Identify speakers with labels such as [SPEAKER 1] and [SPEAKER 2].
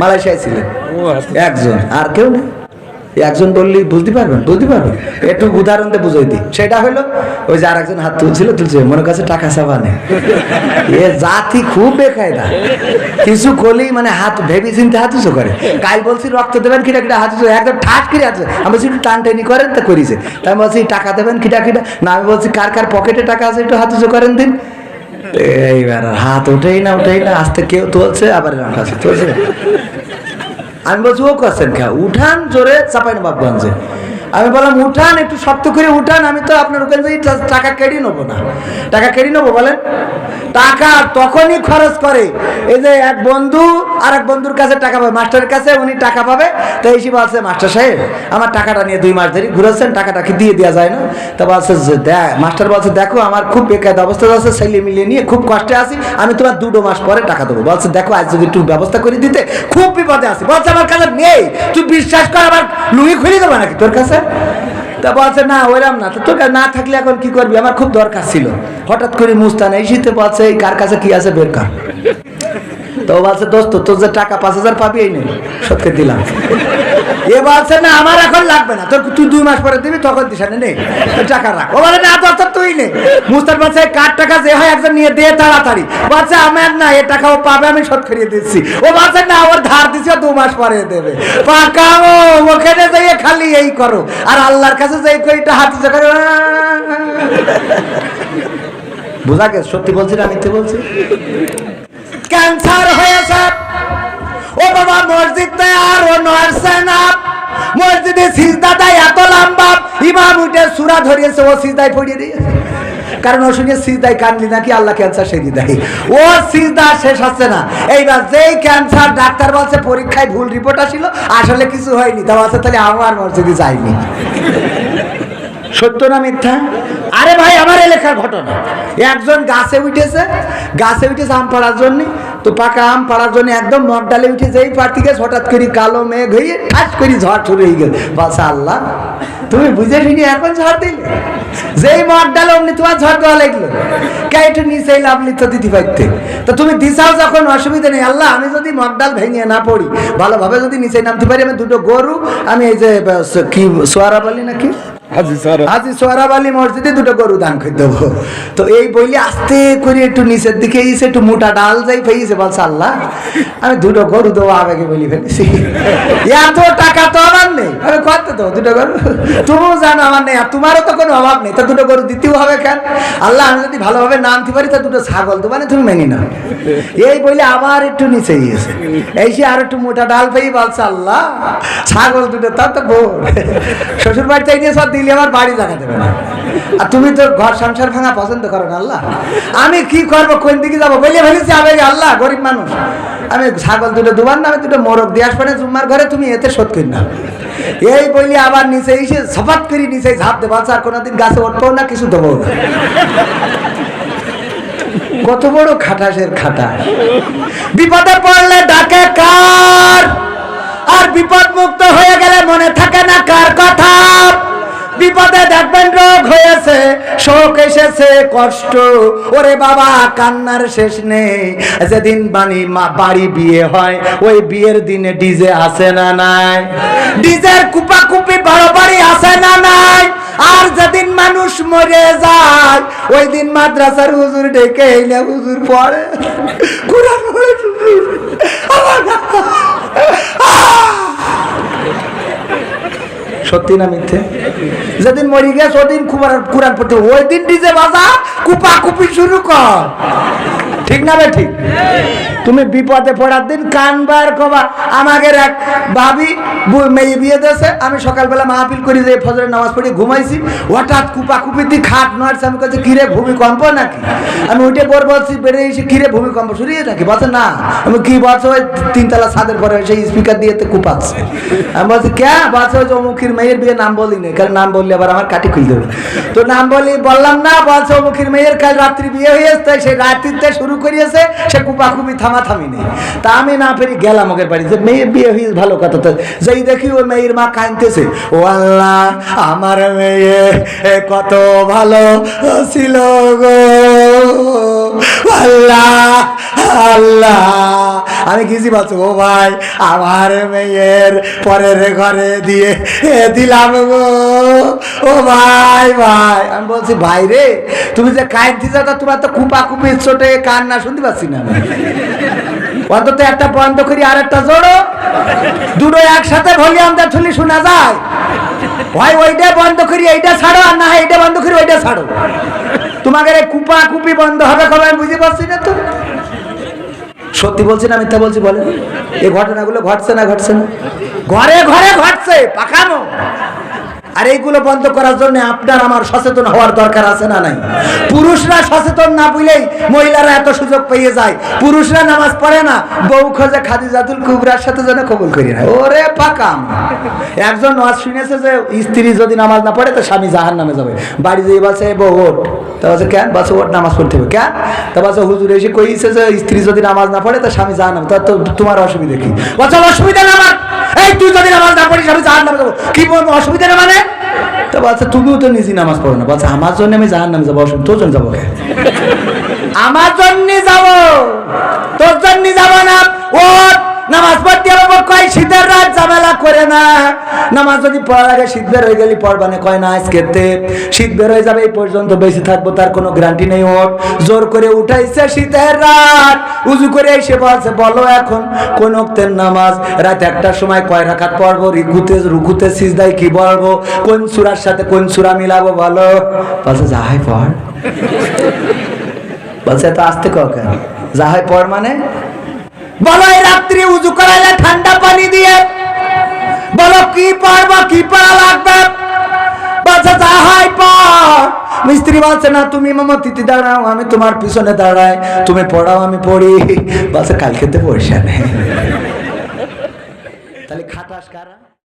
[SPEAKER 1] মালয়েশিয়ায় ছিলেন। একজন। আর কেউ নেই। একজন বললি বুঝতে পারবেন বুঝতে পারবেন। একটু উদাহরণ দিয়ে বুঝাই দিই। সেটা হলো ওই যে আর একজন হাত তুলছিল তুলছে মনে কাছে টাকা চাপা নেই। এ জাতি খুব বেকায়দা। কিছু করলেই মানে হাত ভেবে চিনতে হাত উঁচু করে। কাল বলছি রক্ত দেবেন কিটা কিটা হাত উঁচু একদম ঠাস কিরে আছে আমি বলছি একটু টান টেনি করেন তো করিছে। তাই বলছি টাকা দেবেন কিটা কিটা না আমি বলছি কার কার পকেটে টাকা আছে একটু হাত উঁচু করেন দিন। এইবার হাত ওঠেই না ওঠেই না, আস্তে কেউ তুলছে, আবার রাখা আছে তুলছে। আমি বলছি, ও করছেন খা, উঠান জোরে চাপাই বাবগঞ্জে আমি বললাম, উঠান, একটু শক্ত করে উঠান, আমি তো আপনার ওখান থেকে টাকা কেড়ে নেব না। টাকা কেড়ে নেব? বলেন। টাকা তখনই খরচ করে। এই যে এক বন্ধু আর এক বন্ধুর কাছে টাকা পাবে, মাস্টারের কাছে উনি টাকা পাবে। তো এসে বলছে, মাস্টার সাহেব, আমার টাকাটা নিয়ে দুই মাস ধরে ঘুরেছেন টাকাটা কি দিয়ে দেওয়া যায় না। তা বলছে, যে দেখ, মাস্টার বলছে, দেখো, আমার খুব বেকায়দা অবস্থা আছে, ছেলে মিলিয়ে নিয়ে খুব কষ্টে আছি, আমি তোমার দুটো মাস পরে টাকা দেবো। বলছে, দেখো, আজ যদি একটু ব্যবস্থা করে দিতে, খুব বিপদে আছি। বলছে, আমার কাছে নেই। তুই বিশ্বাস কর, আমার লুঙ্গি খুলে দেবো নাকি তোর কাছে? তা বলছে, না, ওইরাম না। তো তোকে না থাকলে এখন কি করবি? আমার খুব দরকার ছিল। হঠাৎ করে মুস্তান এই শীতে বলছে, এই কার কাছে কি আছে বের কর। তো বলছে, দোস্ত, তোর যে টাকা পাঁচ হাজার পাবি, এই নেই সত্যি দিলাম। এ বলছে, না, আমার এখন লাগবে না। তোর তুই দুই মাস পরে দিবি, তখন দিস টাকা রাখ। ও বলে, না দোস্ত তুই নে। মুস্তান বলছে কার টাকা যে হয় একজন নিয়ে দে তাড়াতাড়ি। বলছে, আমার না, এ টাকা ও পাবে, আমি শোধ করিয়ে দিচ্ছি। ও বলছে, না, ওর ধার দিছি দু মাস পরে দেবে। পাকাও ওখানে যাইয়ে খালি এই করো। আর আল্লাহর কাছে যাই কইটা হাতে করে বোঝা গেছে, সত্যি বলছি না, মিথ্যে বলছি? ক্যান্সার হয়েছে। ও বাবা, মসজিদে আর ও মসজিদে সিজদাটা এত লম্বা। ইমাম উঠে সুরা ধরিয়েছে, ও সিজদায় পড়িয়ে দিয়েছে। কারণ ও শুনে সিজদায় কানলি নাকি আল্লাহ ক্যান্সার সেরে দেয়। ও সিজদা শেষ হচ্ছে না। এইবার যেই ক্যান্সার ডাক্তার বলছে, পরীক্ষায় ভুল রিপোর্ট আসছিল আসলে কিছু হয়নি। তা বলছে, তাহলে আমার মসজিদে যায়নি সত্য না মিথ্যা? আরে ভাই, আমার এলাকার ঘটনা। একজন গাছে উঠেছে গাছে উঠেছে আম পড়ার জন্য তো পাকা আম পাড়ার জন্য একদম মগ ডালে উঠে যেই পাড়তি গেছে হঠাৎ করে কালো মেঘ হয়ে ঠাস করে ঝড় শুরু হয়ে গেল। বাসা আল্লাহ তুমি বুঝে শুনি এখন ঝড় দিলে। যেই মগ ডালে অমনি তোমার ঝড় দেওয়া লাগল। কে একটু নিচেই লাভলি তো দিতে পারতে। তো তুমি দিশাও যখন, অসুবিধা নেই। আল্লাহ, আমি যদি মগ ডাল ভেঙে না পড়ি, ভালোভাবে যদি নিচে নামতে পারি, আমি দুটো গরু, আমি এই যে কি, সোয়ারা বলি নাকি?
[SPEAKER 2] হাজি
[SPEAKER 1] মসজিদে দুটো গরু দান করে তো এই বইলে আস্তে করে একটু নিচের দিকে এসে একটু মোটা ডাল যাই আমি দুটো গরু দেবো বলি ফেলেছি। এত টাকা তো আমার নেই। আমি কত দুটো গরু? তুমিও জানো আমার নেই, আর তোমারও তো কোনো অভাব নেই। দুটো গরু দিতেও হবে কেন? আল্লাহ আমি যদি ভালোভাবে না আনতে পারি, তা দুটো ছাগল তো মানে তুমি মেনে নাও। এই বইলে আবার একটু নিচে গিয়েছে এই সে আর একটু মোটা ডাল পেয়ে বলছে আল্লাহ ছাগল দুটো তার তো বোর। শ্বশুর বাড়িতে নিয়ে সব আমার বাড়ি লাগা দেবে আর তুমি তো ঘর সংসার ভাঙা পছন্দ করো না, আল্লাহ। আমি কি করব, কোন দিকে যাব? বলে ফেলেছি আবেগে আল্লাহ, গরিব মানুষ। আমি ছাগল দুটো দুবার না আমি দুটো মোরগ দিয়ে আসবে জুম্মার ঘরে তুমি এতে শোধ করি না। এই বলি আবার নিচে এসে সফাত করি নিচে ঝাঁপ দেবো আচ্ছা আর কোনোদিন গাছে উঠবো না, কিছু দেবো না। কত বড় খাটাসের খাটা। বিপদে পড়লে ডাকে কার? আর বিপদ মুক্ত হয়ে গেলে মনে থাকে না কার কথা? বিপদে দেখবেন, রোগ হয়েছে, শোক এসেছে, কষ্ট। ওরে বাবা, কান্নার শেষ নেই। যেদিন বাণী মা, বাড়ি বিয়ে হয়, ওই বিয়ের দিনে ডিজে আসে না নাই? ডিজের কুপা কুপি বড় বাড়ি আসে না নাই? আর যেদিন মানুষ মরে যায়, ওই দিন মাদ্রাসার হুজুর ডেকে এলে হুজুর পড়ে। কোরআন হুজুর। আমার আহ! সত্যি না মিথ্যে? যেদিন মরি গেছ, ওদিন কুমার কোরআন পড়তে ওই দিন ডিজে বাজা, কুপা কুপি শুরু কর। ঠিক না বে ঠিক তুমি বিপদে পড়ার দিন কানবার কবা আমাদের এক ভাবি মেয়ে বিয়ে দেশে আমি সকালবেলা মাহফিল করি যে ফজরের নামাজ পড়ি, ঘুমাইছি। হঠাৎ কুপা কুপিতে খাট নড়ছে, আমি কাছে কিরে ভূমিকম্প নাকি? আমি উঠে পর বলছি বেড়ে এসে, কিরে ভূমিকম্প শুরু নাকি? বলছে, না। আমি কি বলছো? ওই তিনতলা ছাদের পরে সেই স্পিকার দিয়ে কুপাচ্ছে। আমি বলছি কে বলছে, ওই অমুখির মেয়ের বিয়ে, নাম বলি না কারণ নাম বললে আবার আমার কাটি খুলে দেবে তো নাম বলি, বললাম না, বলছে অমুখির মেয়ের কাল রাত্রি বিয়ে হয়েছে, তাই সেই রাত্রিতে শুরু করিয়েছে, সে কুপা কুপি থামা থামি নেই। তা আমি না পেরে গেলাম ওদের বাড়ি। যে মেয়ে বিয়ে হয়েছে ভালো কথা তো। যেই দেখি ওই মেয়ের মা কাঁদতেছে, ও আল্লাহ, আমার মেয়ে এ কত ভালো ছিল গো। আল্লাহ আল্লাহ। আমি কিছু বলছি? ও ভাই, আমার মেয়ের পরের ঘরে দিয়ে দিলাম গো। ও ভাই ভাই। আমি বলছি, ভাই রে, তুমি যে কাইন দিছো তা তোমার তো কুপা কুপি চোটে কান না, শুনতে পাচ্ছি না অন্তত একটা বন্ধ করি, আর একটা জোড়ো। দুটো একসাথে ভলিউম দা ঠুলি শোনা যায়। ভাই, ওইটা বন্ধ করি, এইটা ছাড়ো, আর না এইটা বন্ধ করি, ওইটা ছাড়ো। তোমাকে এই কুপা কুপি বন্ধ হবে কবে, আমি বুঝতে পারছি না তো। সত্যি বলছি না, মিথ্যা বলছি বলেন এই ঘটনাগুলো ঘটছে না ঘটছে না। ঘরে ঘরে ঘটছে পাকানো আর এইগুলো বন্ধ করার জন্য আপনার আমার সচেতন হওয়ার দরকার আছে না নাই? পুরুষরা সচেতন না বুঝলেই মহিলারা এত সুযোগ পেয়ে যায়। পুরুষরা নামাজ পড়ে না, বউ খোঁজে খাদিজাতুল কুবরার সাথে যেন কবুল করি না। ওরে পাকাম। একজন ওয়াজ শুনেছে যে স্ত্রী যদি নামাজ না পড়ে তো স্বামী জাহান নামে যাবে। বাড়ি যেয়ে "এ বউ তা বলছে, কেন? বলছে ওট নামাজ পড়তে হবে। কেন? তা বলছে, হুজুর এসে কইছে যে স্ত্রী যদি নামাজ না পড়ে তো স্বামী জাহান নামে তা তো তোমার অসুবিধা কি? বলছে, অসুবিধা না আমার এই, তুই যদি নামাজ না পড়িস, আমি জাহান নামে যাব। কি বলব, অসুবিধা না মানে? তো বলছে, তুমিও তো নিজে নামাজ পড়ো না। বলছে, আমার জন্য আমি জাহান নামে যাব, অসুবিধা তোর জন্য যাব আমার জন্য যাব। তোর জন্য যাব না। ও নামাজ পড়তে হবে কয় শীতের রাত ঝামেলা করে না। নামাজ যদি পড়ার আগে শীত বের হয়ে গেলি পড়বানে কয় না আজকেতে শীত বের হয়ে যাবে, এই পর্যন্ত বেশি থাকব, তার কোনো গ্যারান্টি নেই ওর। জোর করে উঠাইছে শীতের রাত। উজু করে এসে বলছে, বলো এখন, কোন অক্তের নামাজ? রাত একটার সময় কয় রাখাত পড়ব? রিকুতে, রুকুতে সিজদাই কি বলব? কোন সুরার সাথে কোন সুরা মিলাবো বলো? বলছে যাহাই পড়। বলছে, এত আসতে কেন? যাহাই পড় মানে? বলো, এই রাত্রি উজু করাইলে ঠান্ডা পানি দিয়ে বলো, কি পড়ব, কি পারা লাগবে? বলছে যাহাই পড়। মিস্ত্রি বলছে, না, তুমি মামা তিথি দাঁড়াও, আমি তোমার পিছনে দাঁড়াই। তুমি পড়াও, আমি পড়ি। বলছে কালকে তো পয়সা নেই। তাহলে খাটাস কারা?